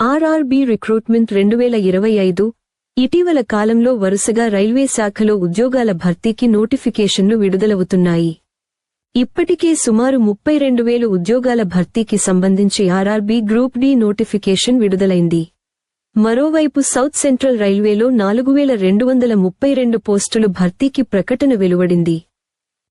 RRB recruitment రెండు వేల ఇరవై ఐదు. ఇటీవల కాలంలో వరుసగా రైల్వే శాఖలో ఉద్యోగాల భర్తీకి నోటిఫికేషన్లు విడుదలవుతున్నాయి. ఇప్పటికే సుమారు ముప్పై రెండు వేలు ఉద్యోగాల భర్తీకి సంబంధించి ఆర్ఆర్బీ గ్రూప్ డి నోటిఫికేషన్ విడుదలైంది. మరోవైపు సౌత్ సెంట్రల్ రైల్వేలో నాలుగు వేల రెండు వందల ముప్పై రెండు పోస్టులు భర్తీకి ప్రకటన వెలువడింది.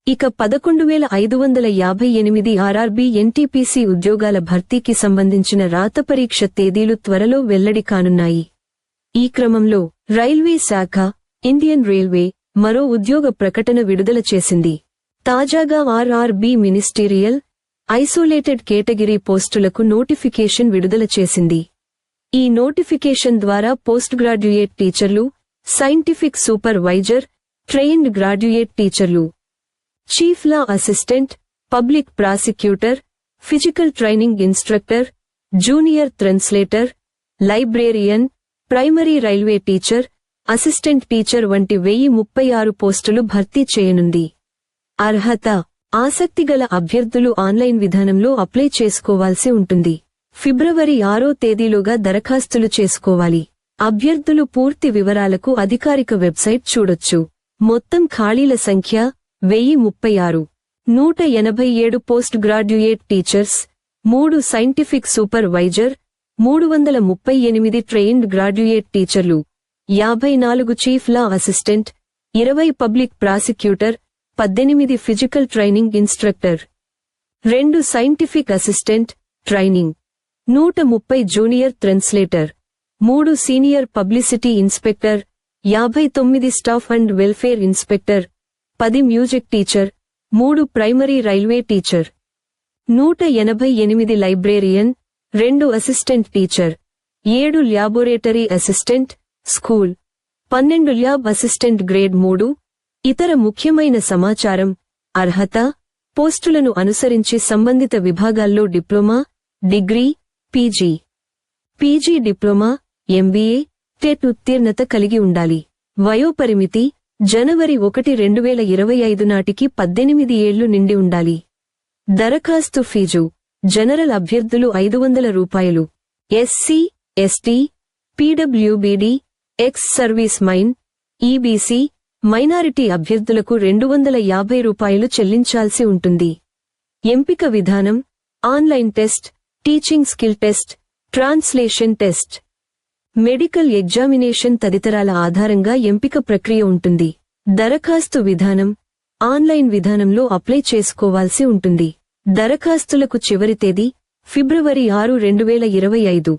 ఇక పదకొండు వేల ఐదు వందల యాభై ఎనిమిది ఆర్ఆర్బీ ఎన్టీపీసీ ఉద్యోగాల భర్తీకి సంబంధించిన రాత పరీక్ష తేదీలు త్వరలో వెల్లడి కానున్నాయి. ఈ క్రమంలో రైల్వే శాఖ ఇండియన్ రైల్వే మరో ఉద్యోగ ప్రకటన విడుదల చేసింది. తాజాగా ఆర్ఆర్బీ మినిస్టీరియల్ ఐసోలేటెడ్ కేటగిరీ పోస్టులకు నోటిఫికేషన్ విడుదల చేసింది. ఈ నోటిఫికేషన్ ద్వారా పోస్ట్ గ్రాడ్యుయేట్ టీచర్లు సైంటిఫిక్ సూపర్వైజర్ ట్రైన్డ్ గ్రాడ్యుయేట్ టీచర్లు chief law assistant public prosecutor physical training instructor junior translator librarian primary railway teacher assistant teacher వంటి వెయ్యి ముప్పై ఆరు పోస్టులు భర్తీ చేయనుంది. అర్హత ఆసక్తిగల అభ్యర్థులు ఆన్లైన్ విధానంలో అప్లై చేసుకోవాల్సి ఉంటుంది. ఫిబ్రవరి ఆరో తేదీలోగా దరఖాస్తులు చేసుకోవాలి. అభ్యర్థులు పూర్తి వివరాలకు అధికారిక వెబ్సైట్ చూడొచ్చు. మొత్తం ఖాళీల సంఖ్య వెయ్యి ముప్పై ఆరు. నూట ఎనభై ఏడు పోస్ట్ గ్రాడ్యుయేట్ టీచర్స్ మూడు సైంటిఫిక్ సూపర్వైజర్ మూడు వందల ముప్పై ఎనిమిది ట్రైన్డ్ గ్రాడ్యుయేట్ టీచర్లు యాభై నాలుగు చీఫ్ లా అసిస్టెంట్ ఇరవై పబ్లిక్ ప్రాసిక్యూటర్ పద్దెనిమిది ఫిజికల్ ట్రైనింగ్ ఇన్స్ట్రక్టర్. రెండు సైంటిఫిక్ అసిస్టెంట్ ట్రైనింగ్. నూట ముప్పై జూనియర్ ట్రాన్స్లేటర్ మూడు సీనియర్ పబ్లిసిటీ ఇన్స్పెక్టర్ యాభై తొమ్మిది స్టాఫ్ అండ్ వెల్ఫేర్ ఇన్స్పెక్టర్ పది మ్యూజిక్ టీచర్ మూడు ప్రైమరీ రైల్వే టీచర్ నూట ఎనభై ఎనిమిది లైబ్రేరియన్ రెండు అసిస్టెంట్ టీచర్ ఏడు ల్యాబొరేటరీ అసిస్టెంట్ స్కూల్ పన్నెండు ల్యాబ్ అసిస్టెంట్ గ్రేడ్ మూడు ఇతర ముఖ్యమైన సమాచారం అర్హత పోస్టులను అనుసరించి సంబంధిత విభాగాల్లో diploma degree PG. PG diploma MBA TET ఉత్తీర్ణత కలిగి ఉండాలి. వయోపరిమితి జనవరి ఒకటి రెండు వేల ఇరవై ఐదు నాటికి పద్దెనిమిది ఏళ్ళు నిండి ఉండాలి. దరఖాస్తు ఫీజు జనరల్ అభ్యర్థులు ఐదు వందల రూపాయలు. ఎస్సీ ఎస్టీ పీడబ్ల్యూబీడీ ex servicemen EBC minority అభ్యర్థులకు రెండు వందల యాభై రూపాయలు చెల్లించాల్సి ఉంటుంది. ఎంపిక విధానం online test teaching skill test translation test. Medical examination తదితరాల ఆధారంగా ఎంపిక ప్రక్రియ ఉంటుంది. దరఖాస్తు విధానం ఆన్లైన్ విధానంలో అప్లై చేసుకోవాల్సి ఉంటుంది. దరఖాస్తులకు చివరి తేదీ ఫిబ్రవరి ఆరు రెండు వేల ఇరవై ఐదు.